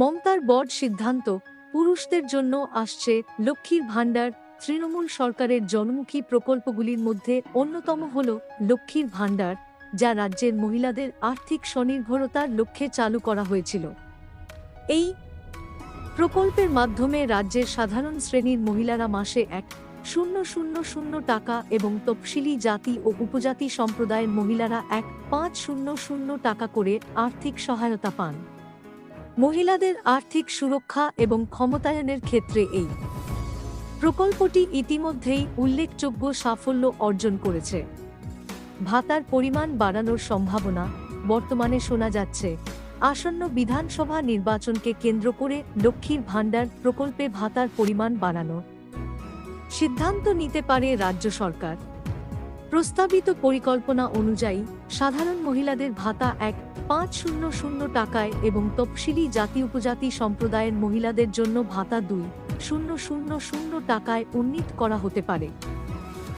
মমতার বড় সিদ্ধান্ত পুরুষদের জন্য আসছে লক্ষ্মীর ভাণ্ডার। তৃণমূল সরকারের জনমুখী প্রকল্পগুলির মধ্যে অন্যতম হল লক্ষ্মীর ভাণ্ডার, যা রাজ্যের মহিলাদের আর্থিক স্বনির্ভরতার লক্ষ্যে চালু করা হয়েছিল। এই প্রকল্পের মাধ্যমে রাজ্যের সাধারণ শ্রেণির মহিলারা মাসে এক শূন্য শূন্য শূন্য টাকা এবং তফসিলি জাতি ও উপজাতি সম্প্রদায়ের মহিলারা এক পাঁচ শূন্য শূন্য টাকা করে আর্থিক সহায়তা পান। মহিলাদের আর্থিক সুরক্ষা এবং ক্ষমতায়নের ক্ষেত্রে এই প্রকল্পটি ইতিমধ্যেই উল্লেখযোগ্য সাফল্য অর্জন করেছে। ভাতার পরিমাণ বাড়ানোর সম্ভাবনা বর্তমানে শোনা যাচ্ছে। আসন্ন বিধানসভা নির্বাচনকে কেন্দ্র করে লক্ষ্মীর ভাণ্ডার প্রকল্পে ভাতার পরিমাণ বাড়ানোর সিদ্ধান্ত নিতে পারে রাজ্য সরকার। প্রস্তাবিত পরিকল্পনা অনুযায়ী, সাধারণ মহিলাদের ভাতা এক পাঁচ শূন্য শূন্য টাকায় এবং তফসিলি জাতি উপজাতি সম্প্রদায়ের মহিলাদের জন্য ভাতা দুই শূন্য শূন্য শূন্য টাকায় উন্নীত করা হতে পারে।